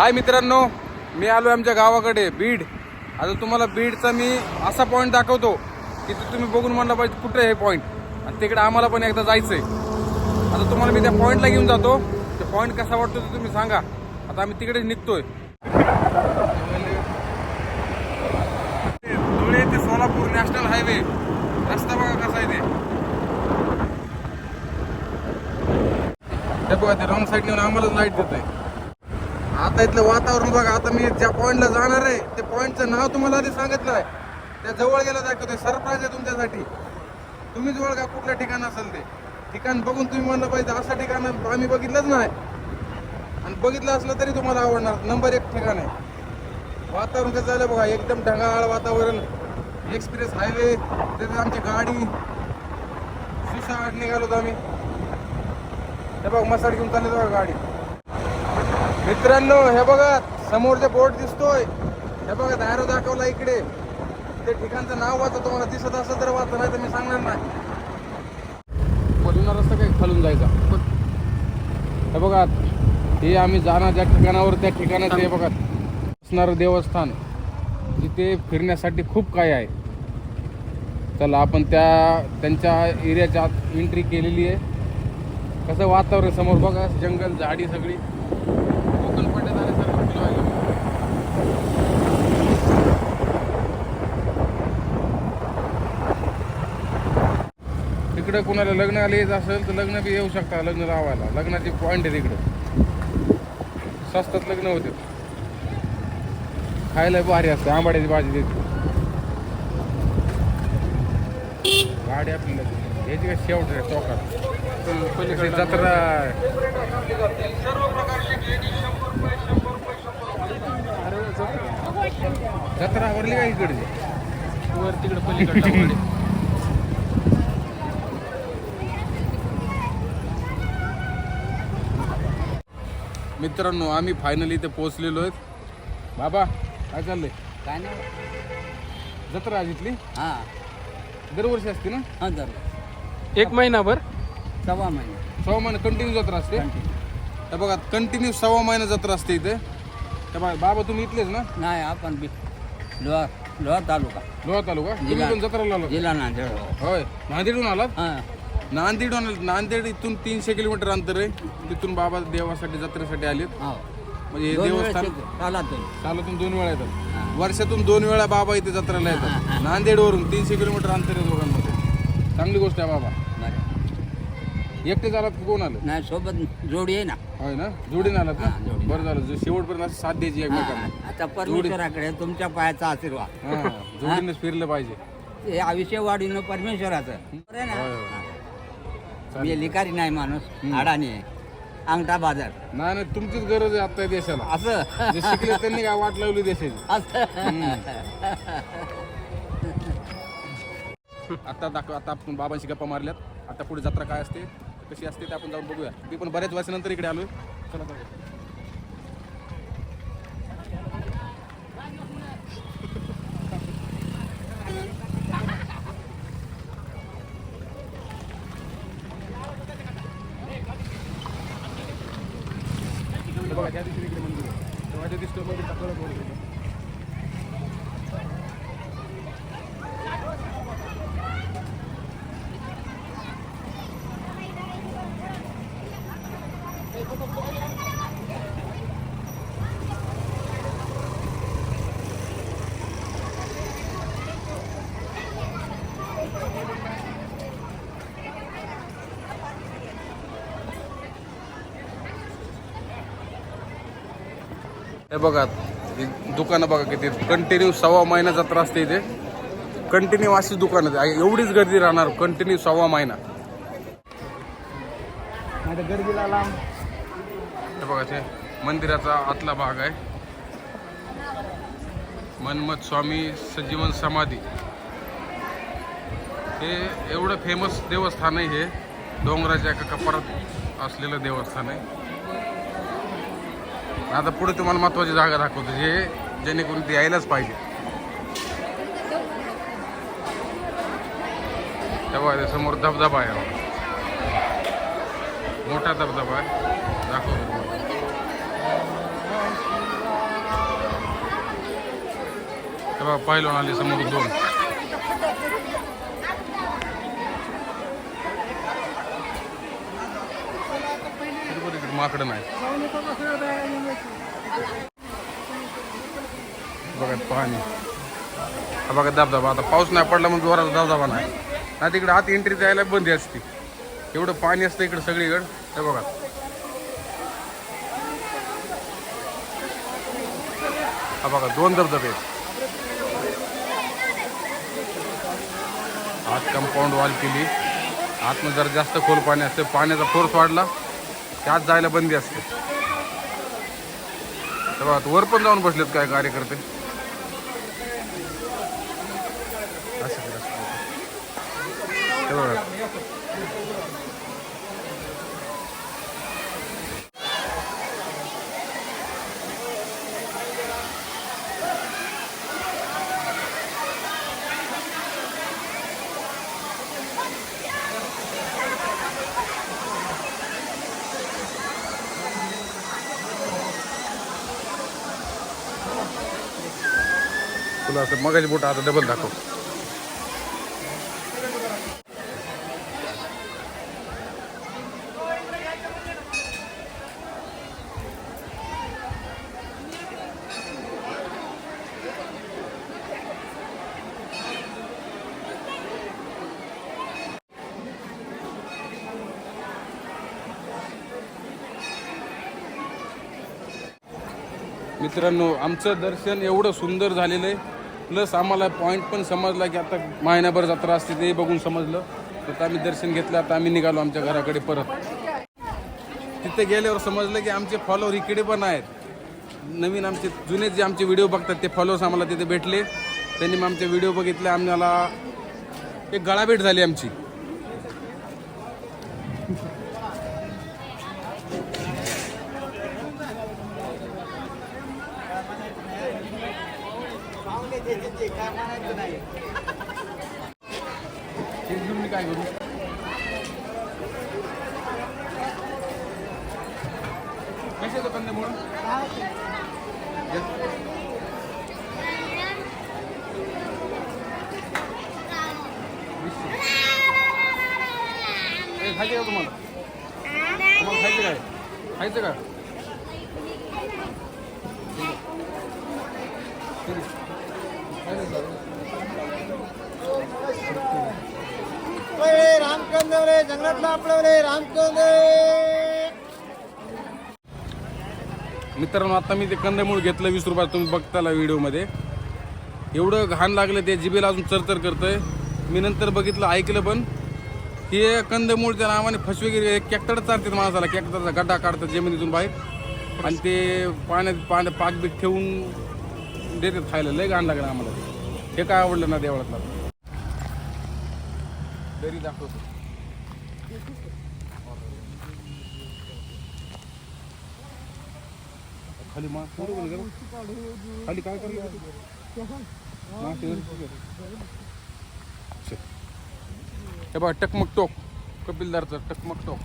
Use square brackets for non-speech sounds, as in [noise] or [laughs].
हाय मित्रांनो मी आलो आमच्या गावाकडे बीड. आता तुम्हाला बीडचा मी असा पॉईंट दाखवतो की तो तुम्ही बघून म्हणलं पाहिजे कुठे हे पॉईंट आणि तिकडे आम्हाला पण एकदा जायचं आहे आता तुम्हाला मी त्या पॉईंटला घेऊन जातो. ते पॉईंट कसा वाटतो ते तुम्ही सांगा. आता आम्ही तिकडेच निघतोय. धुळे ते सोलापूर नॅशनल हायवे. रस्ता बघा कसा आहे ते. बघा ते रॉंग साईड नेऊन आम्हाला लाइट देतोय. आता इथलं वातावरण बघा आता मी ज्या पॉईंटला जाणार आहे ते पॉईंटचं नाव तुम्हाला आधी सांगितलं आहे. त्या जवळ गेला दाखवतोय सरप्राईज आहे तुमच्यासाठी. तुम्ही जवळ का कुठलं ठिकाण असेल ते? ठिकाण बघून तुम्ही म्हणलं पाहिजे असं ठिकाण आम्ही बघितलंच नाही. आणि बघितलं असलं तरी तुम्हाला आवडणार. नंबर एक ठिकाण आहे. वातावरण कसं झालं बघा एकदम ढगाळ वातावरण. एक्सप्रेस हायवे त्याच्यात आमची गाडी. सुसाट निघालो होतो आम्ही. हे बघ मसाड घेऊन चालले बघा गाडी. मित्रांनो हे बघा समोरचा बोर्ड दिसतोय हे बघा दारो दाखवला इकडे. ते ठिकाणचं नाव वाचा तुम्हाला दिसत असं तर वाचा नाही तर मी सांगणार नाही. पलिना रस्ता काही खालून जायचा. हे बघा हे आम्ही जाणार ज्या ठिकाणावर त्या ठिकाणाचं हे बघा असणारं देवस्थान. तिथे फिरण्यासाठी खूप काय आहे. चला आपण त्या त्यांच्या एरियाच्या आत एंट्री केलेली आहे. कसं वातावरण समोर बघा जंगल झाडी सगळी. तिकडं कोणाला लग्न आले यायचं असेल तर लग्न बी येऊ शकता लग्न लावायला. लग्नाची पॉईंट आहे तिकडं. स्वस्तात लग्न होते. खायला भारी असते आंबाड्याची भाजी देते. गाडी आपल्याला याची काय शेवट आहे चौकात जत्रा जत्रा भरली का इकडची? वर तिकडे पलीकडे [laughs] मित्रांनो आम्ही फायनली इथे पोहोचलेलो आहेत. बाबा काय चाललंय? काय नाही. जत्रा आज इथली हा. दरवर्षी असते ना? हा जर एक महिनाभर? सव्वा महिने. सव्वा महिना कंटिन्यू जत्रा असते? हे बघा कंटिन्यू सव्वा महिना जत्रा असते इथे. बघा बाबा तुम्ही इथलेच ना? नाही आपण बी लोहा लोहा तालुका. लोहा तालुका? तुम्ही जिल्हा. पण जत्रा आलात? जिल्हा नांदेड. होय. नांदेडहून आलात? हा. नांदेड नांदेड इथून तीनशे किलोमीटर अंतर आहे. तिथून बाबा देवासाठी जत्रेसाठी आलेत. हो. म्हणजे हे देवस्थान चालातून दोन वेळा येतात. वर्षातून दोन वेळा बाबा इथे जत्रेला येतात. नांदेडवरून तीनशे किलोमीटर अंतर आहे दोघांमध्ये. चांगली गोष्ट आहे बाबा. एकटे झालात कोण आलं? नाही सोबत जोडी आहे ना. होय ना? जोडीने आलात ना. बरं झालं. जो शेवटपर्यंत साथ द्यायची एकमेकांना. आता परमेश्वराकडे तुमच्या पायाचा आशीर्वाद. जोडीनेच फिरलं पाहिजे. हे आयुष्य वाढीनं परमेश्वराचं. मी लिकारी नाही माणूस. अडाणी आहे. अंगठा बाजार. नाही नाही तुमचीच गरज आहे आता देशाला. असं? जे शिकले त्यांनी काय वाट लावली देशाची? आता दाखव आता आपण बाबांशी गप्पा मारल्यात. आता पुढे जत्रा काय असते कशी असते ते आपण जाऊन बघूया. मी पण बऱ्याच वर्षानंतर इकडे आलोय. चला जाऊया. हे बघा त्या दिवशी इकडे मंदिर आहे. तेव्हा त्या दिवशी मंदिर टाकलं होतं. हे बघा दुकानं बघा किती कंटिन्यू सव्वा महिना जत्रा असते इथे. कंटिन्यू अशीच दुकानं. एवढीच गर्दी राहणार. कंटिन्यू सव्वा महिना. गर्दीला लांब. हे बघा ते मंदिराचा आतला भाग आहे. मनमत स्वामी सजीवन समाधी. हे एवढं फेमस देवस्थान आहे हे. डोंगराच्या एका कपारात असलेलं देवस्थान आहे. आता पुढे तुम्हाला महत्त्वाची जागा दाखवतो. जे जेणेकरून ते यायलाच पाहिजे. तेव्हा समोर धबधबा आहे. मोठा धबधबा आहे. दाखवतो तेव्हा पाहिलं आले समोर दोन. माकडं नाही. बघा पाणी. हा बघा धबधबा आता पाऊस नाही पडला म्हणून जोराचा धबधबा नाही. ना तिकडे आत एंट्री जायला बंदी असते. एवढं पाणी असतं इकडे सगळीकडं. हे बघा. हा बघा दोन धबधबे. आहेत आत कंपाऊंड वॉल केली. आतमध्ये जर जास्त खोल पाणी असते पाण्याचा फोर्स वाढला. त्यात जायला बंदी असते. तेव्हा बघा वर पण जाऊन बसलेत काय कार्यकर्ते. असं बघा. तुला असं मगाची बोट आता डबल दाखव. मित्रांनो आमचं दर्शन एवढं सुंदर झालेलं आहे. प्लस आम्हाला पॉईंट पण समजला की आता महिनाभर जत्रा असते ते बघून समजलं. तर आम्ही दर्शन घेतलं आता आम्ही निघालो आमच्या घराकडे परत. तिथे गेल्यावर समजलं की आमचे फॉलोअर इकडे पण आहेत. नवीन आमचे जुने जे आमचे व्हिडिओ बघतात ते फॉलोअर्स आम्हाला तिथे भेटले. त्यांनी मग आमचे व्हिडिओ बघितले. आम्हाला एक गळाभेट झाली आमची. मी काय करू? कसे येतो कंदमूळ ए, खायचं का तुम्हाला? तुम्हाला खायचं काय? खायचं का? रामचंद्र जंगलातला आपलं रामचंद्र मित्रांनो आता मी ते कंदमूळ घेतलं वीस रुपयात तुम्ही बघताला व्हिडिओमध्ये. एवढं घाण लागलं ते जिबेला अजून चरचर करतंय. मी नंतर बघितलं ऐकलं पण. हे कंदमूळच्या नावाने फसवेगिरी कॅक्टर चालतात माणसाला कॅक्टरचा गड्डा काढतात जमिनीतून बाहेर. आणि ते पाण्यात पाण्यात पाकबीक ठेवून देतात खायला. लय घाण लागलं आम्हाला. हे काय आवडलं ना देवळातला? घरी दाखवतो. खाली मास पुढे खाली काय करलं हे बघा टकमक टोक. कपिलदारचं टकमक टोक.